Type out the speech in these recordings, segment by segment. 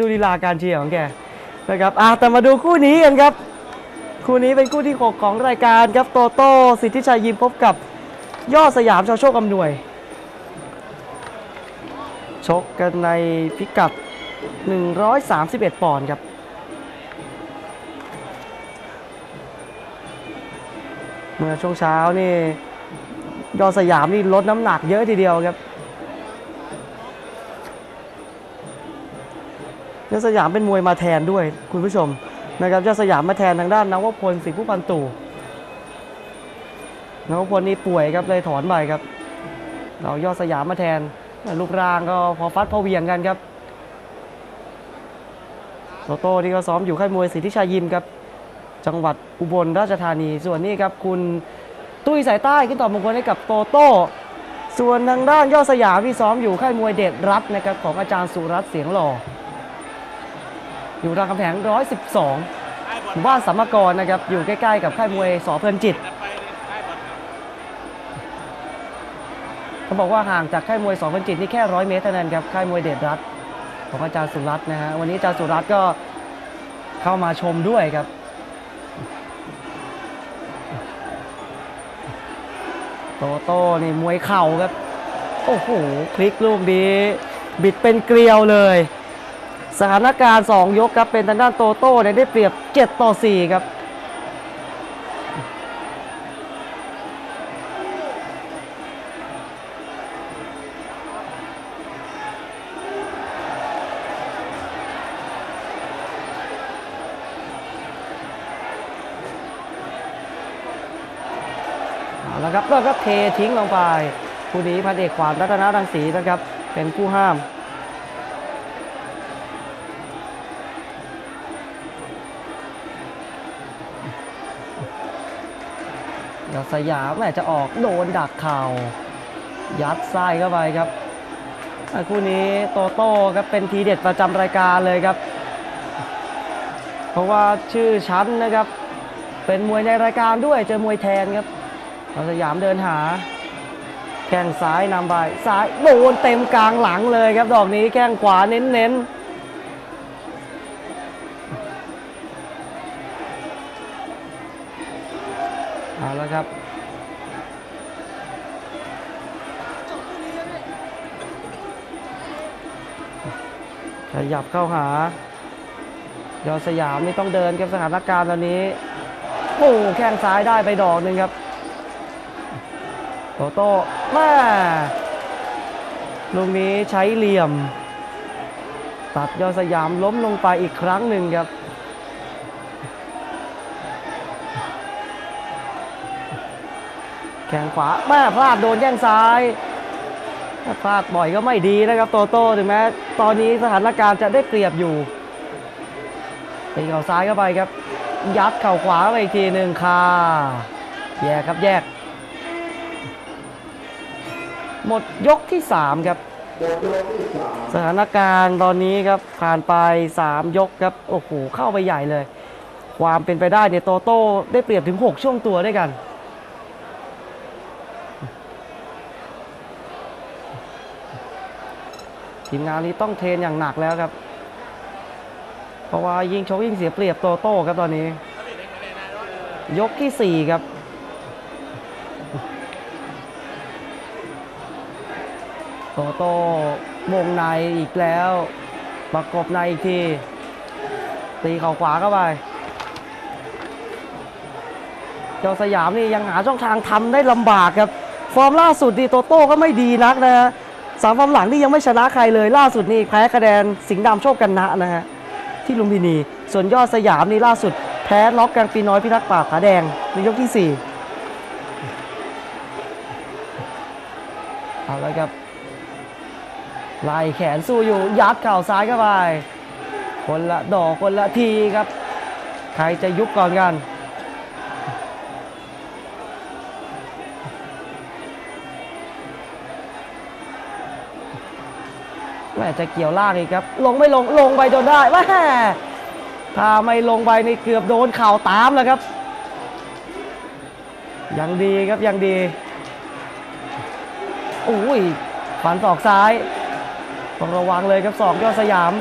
ดูลีลาการเชียร์ของแกนะครับอะแต่มาดูคู่นี้กันครับ คู่นี้เป็นคู่ที่ 6 ของรายการครับโตโต้สิทธิชัยยิมพบกับยอดสยามชาวโชคอำนวย ชกกันในพิกัด 131 ปอนด์ครับเมื่อช่วงเช้านี่ยอดสยามนี่ลดน้ำหนักเยอะทีเดียวครับ ยอดสยามเป็นมวยมาแทนด้วยคุณผู้ชมนะครับยอดสยามมาแทนทางด้านนวพลสิงห์ผู้พันตู่นวพลนี่ป่วยครับเลยถอนไปครับ เรายอดสยามมาแทนลูกร่างก็พอฟัดพอเวียงกันครับโตโต้ที่ก็ซ้อมอยู่ค่ายมวยสิทธิชัยยิมครับ จังหวัดอุบลราชธานี ส่วนนี้ครับคุณตุ้ยสายใต้ขึ้นต่อมงคลให้กับโตโต้ส่วนทางด้านยอดสยามที่ซ้อมอยู่ค่ายมวยเดชรัตน์นะครับของอาจารย์สุรัตน์เสียงหล่อ อยู่รามคำแหง112หมู่บ้านสัมกรนะครับ อยู่ใกล้ๆกับค่ายมวยสอเพลินจิตเขาบอกว่าห่างจากค่ายมวยสอเพลินจิตนี่แค่ร้อยเมตรเท่านั้นครับ ค่ายมวยเดชรัตน์ของอาจารย์สุรัตน์นะฮะ วันนี้อาจารย์สุรัตน์ก็เข้ามาชมด้วยครับโตโต้นี่มวยเข่าครับ โอ้โหพลิกลูกดี บิดเป็นเกลียวเลย สถานการณ์ 2 ยกครับ เป็นทางด้านโตโต้เนี่ยได้เปรียบ 7 ต่อ 4 ครับเอาละครับแล้วก็เททิ้งลงไปคู่นี้พันเอกขวานรัตนรังสีนะครับ เป็นผู้ห้าม ยอดสยามแม่จะออกโดนดักเข่า ยัดไส้เข้าไปครับคู่นี้โตโต้ครับเป็นทีเด็ดประจำรายการเลยครับ เพราะว่าชื่อชั้นนะครับ เป็นมวยในรายการด้วยเจอมวยแทนครับยอดสยามเดินหา แข้งซ้ายนำไปซ้ายโดนเต็มกลางหลังเลยครับดอกนี้แข้งขวาเน้นๆ แล้วครับขยับเข้าหายอดสยามนี่ต้องเดินครับสถานการณ์ตอนนี้โอ้แข้งซ้ายได้ไปดอกหนึ่งครับโตโต้แม่ลูกนี้ใช้เหลี่ยม ตัดยอดสยามล้มลงไปอีกครั้งหนึ่งครับ แข้งขวาแม่พลาดโดนแย่งซ้ายพลาดบ่อยก็ไม่ดีนะครับโตโต้ถึงแม้ตอนนี้สถานการณ์จะได้เปรียบอยู่ตีเข่าซ้ายเข้าไปครับ ยัดเข่าขวาไปอีกทีหนึ่งคาแยกครับแยก หมดยกที่ 3 ครับ สถานการณ์ตอนนี้ครับผ่านไป 3 ยกครับ โอ้โหเข้าไปใหญ่เลย ความเป็นไปได้เนี่ยโตโต้ได้เปรียบถึง 6 ช่วงตัวด้วยกัน ทีมงานนี้ต้องเทรนอย่างหนักแล้วครับ เพราะว่ายิงชกยิ่งเสียเปรียบโตโต้ครับตอนนี้ ยกที่ 4 ครับโตโต้วงในอีกแล้ว ประกบในอีกที ตีเข่าขวาเข้าไป เจ้าสยามนี่ยังหาช่องทางทำได้ลำบากครับ ฟอร์มล่าสุดนี่โตโต้ก็ไม่ดีนักนะฮะ สามฟอร์มหลังนี่ยังไม่ชนะใครเลย ล่าสุดนี่แพ้คะแนนสิงห์ดำโชคกันนะนะฮะที่ลุมพินี ส่วนยอดสยามนี่ล่าสุด แพ้น็อกกลางปีน้อยพิทักษ์ป่าผาแดงในยกที่สี่เอาละครับไล่แขนสู้อยู่ ยัดเข่าซ้ายเข้าไป คนละดอกคนละทีครับ ใครจะยุบก่อนกัน ม่จะเกี่ยวล่างอีกครับ ลงไม่ลงลงไปจนได้แม่ถ้าไม่ลงไปนี่เกือบโดนเข่าตามแล้วครับ ยังดีครับยังดีอุ้ยฟันศอกซ้ายต้องระวังเลยครับสองยอดสยาม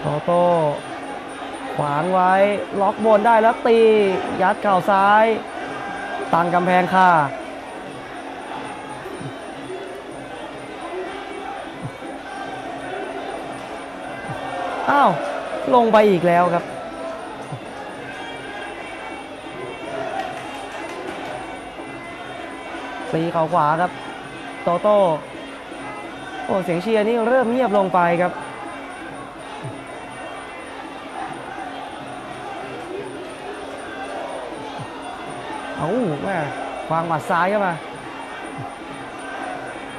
โตโต้ขวางไว้ล็อกบนได้แล้วตี ยัดเข่าซ้ายตั้งกำแพงค่ะ อ้าวลงไปอีกแล้วครับ ตีเข่าขวาครับ โตโต้โอ้เสียงเชียร์นี่เริ่มเงียบลงไปครับเอาแม่วางหมัดซ้ายเข้ามา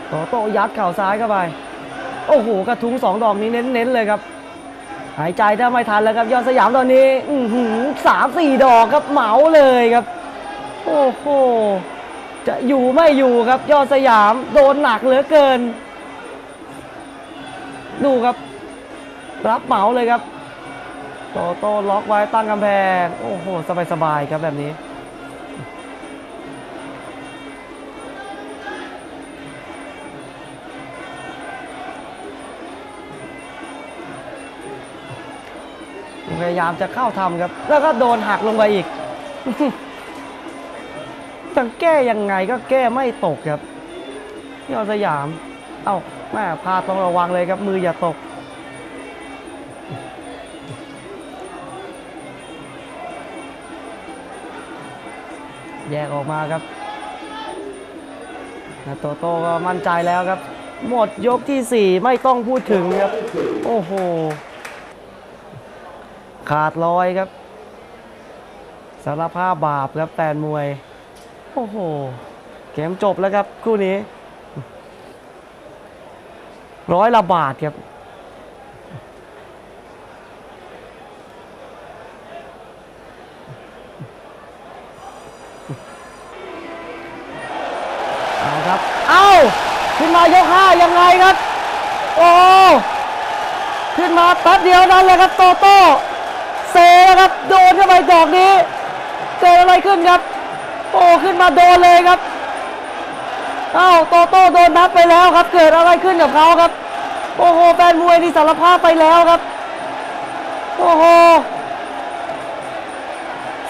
โตโต้ยัดเข่าซ้ายเข้าไป โอ้โห กระทุ้งสองดอกนี้เน้นๆเลยครับ หายใจถ้าไม่ทันแล้วครับยอดสยามตอนนี้สามสี่ดอกครับเหมาเลยครับ โอ้โหจะอยู่ไม่อยู่ครับยอดสยามโดนหนักเหลือเกิน ดูครับ รับเหมาเลยครับโตโต้ล็อกไว้ตั้งกำแพง โอ้โห สบายๆครับแบบนี้ พยายามจะเข้าทำครับ แล้วก็โดนหักลงไปอีกจะแก้ยังไงก็แก้ไม่ตกครับยอดสยาม เอ้าแม่พาต้องระวังเลยครับ มืออย่าตก แยกออกมาครับนะโตโต้ก็มั่นใจแล้วครับ หมดยกที่ 4 ไม่ต้องพูดถึงครับ โอ้โห ขาดลอยครับสารภาพบาปครับแฟนมวย โอ้โห เกมจบแล้วครับ คู่นี้ ร้อยละบาทครับเอาครับ เอ้า ขึ้นมายกห้ายังไงครับ โอ้ ขึ้นมาแป๊บเดียวนั้นเลยครับโตโต้ เซแล้วครับ โดนเข้าไปดอกนี้ เกิดอะไรขึ้นครับ โอ้ขึ้นมาโดนเลยครับเอ้าโตโต้โดนนับไปแล้วครับ เกิดอะไรขึ้นกับเขาครับ โอ้โหแฟนมวยนี่สารภาพไปแล้วครับ โอ้โห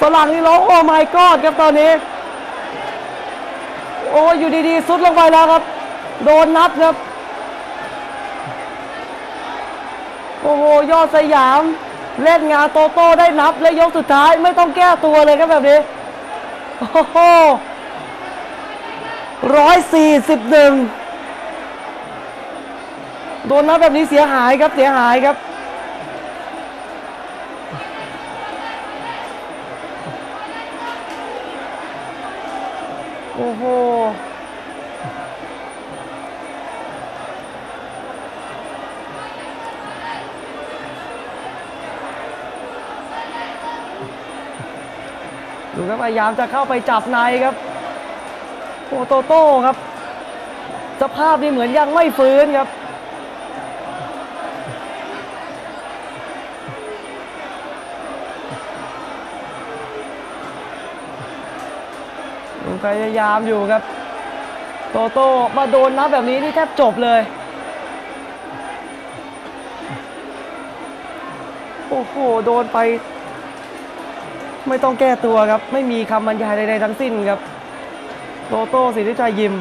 ฝรั่งนี่ร้องโอ้ my god ครับตอนนี้ โอ้อยู่ดีๆ สุดลงไปแล้วครับ โดนนับครับ โอ้โหยอดสยาม เล่นงานโตโต้ได้นับและยกสุดท้ายไม่ต้องแก้ตัวเลยครับแบบนี้โอ้โหร้อยสี่สิบหนึ่งโดนนับแบบนี้เสียหายครับเสียหายครับ โอ้โห ดูครับพยายามจะเข้าไปจับในครับโอ้โตโต้ครับ สภาพนี่เหมือนยังไม่ฟื้นครับยังพยายามอยู่ครับ โตโต้มาโดนนับแบบนี้นี่แทบจบเลย โอ้โห โดนไป ไม่ต้องแก้ตัวครับ ไม่มีคำบรรยายใดๆทั้งสิ้นครับโตโต้สิทธิชัยยิม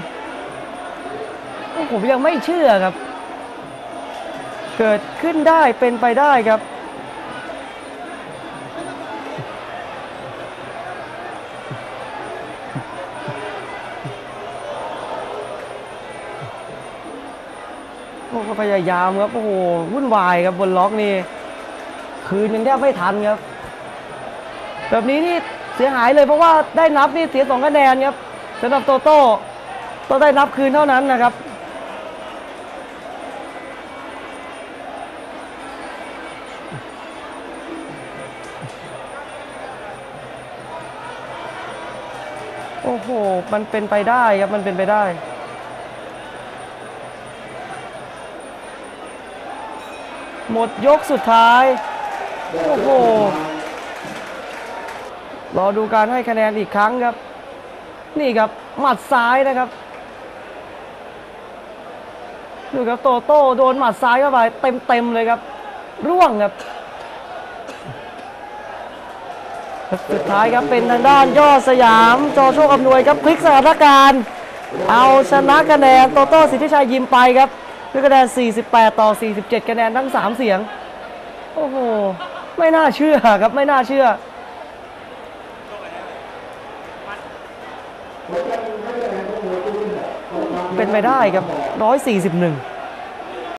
ผมยังไม่เชื่อครับ เกิดขึ้นได้เป็นไปได้ครับโอ้ก็พยายามครับ โอ้โหวุ่นวายครับบนล็อกนี่ คืนยังแทบไม่ทันครับ แบบนี้นี่เสียหายเลยเพราะว่าได้นับนี่เสียสองคะแนนครับสำหรับโตโต้ต้องได้นับคืนเท่านั้นนะครับโอ้โห มันเป็นไปได้ครับ มันเป็นไปได้ หมดยกสุดท้าย โอ้โห รอดูการให้คะแนนอีกครั้งครับ นี่ครับหมัดซ้ายนะครับดูครับโตโต้โดนหมัดซ้ายเข้าไปเต็มๆเลยครับ ร่วงครับสุดท้ายครับเป็นทางด้านยอดสยามจอโชคอำนวยครับพลิกสถานการณ์เอาชนะคะแนนโตโต้สิทธิชัยยิมไปครับด้วยคะแนน 48 ต่อ 47 คะแนนทั้ง 3 เสียง โอ้โห ไม่น่าเชื่อครับ ไม่น่าเชื่อ เป็นไปได้ครับ 141